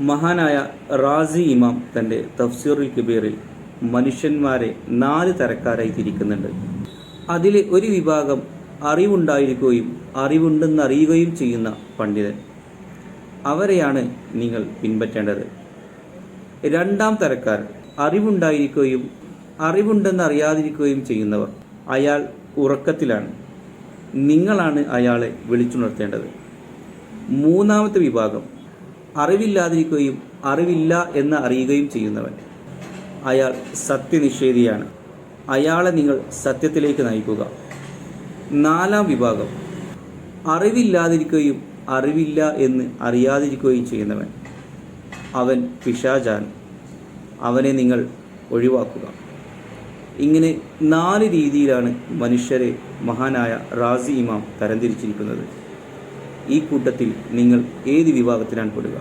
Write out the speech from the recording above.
മഹാനായ റാസി ഇമാം തന്റെ തഫ്സീറുൽ കബീറിൽ മനുഷ്യന്മാരെ നാല് തരക്കാരായി തിരിക്കുന്നുണ്ട്. അതിലെ ഒരു വിഭാഗം അറിവുണ്ടായിരിക്കുകയും അറിവുണ്ടെന്ന് അറിയുകയും ചെയ്യുന്ന പണ്ഡിതൻ. അവരെയാണ് നിങ്ങൾ പിൻപറ്റേണ്ടത്. രണ്ടാം തരക്കാർ അറിവുണ്ടായിരിക്കുകയും അറിവുണ്ടെന്ന് അറിയാതിരിക്കുകയും ചെയ്യുന്നവർ അയാൾ ഉറക്കത്തിലാണ്. നിങ്ങളാണ് അയാളെ വിളിച്ചുണർത്തേണ്ടത്. മൂന്നാമത്തെ വിഭാഗം അറിവില്ലാതിരിക്കുകയും അറിവില്ല എന്ന് അറിയുകയും ചെയ്യുന്നവൻ അയാൾ സത്യനിഷേധിയാണ്. അയാളെ നിങ്ങൾ സത്യത്തിലേക്ക് നയിക്കുക. നാലാം വിഭാഗം. അറിവില്ലാതിരിക്കുകയും അറിവില്ല എന്ന് അറിയാതിരിക്കുകയും ചെയ്യുന്നവൻ അവൻ പിശാചാൻ. അവനെ നിങ്ങൾ ഒഴിവാക്കുക. ഇങ്ങനെ നാല് രീതിയിലാണ് മനുഷ്യരെ മഹാനായ റാസി ഇമാം തരംതിരിച്ചിരിക്കുന്നത്. ഈ കൂട്ടത്തിൽ നിങ്ങൾ ഏത് വിഭാഗത്തിലാണ് പെടുക?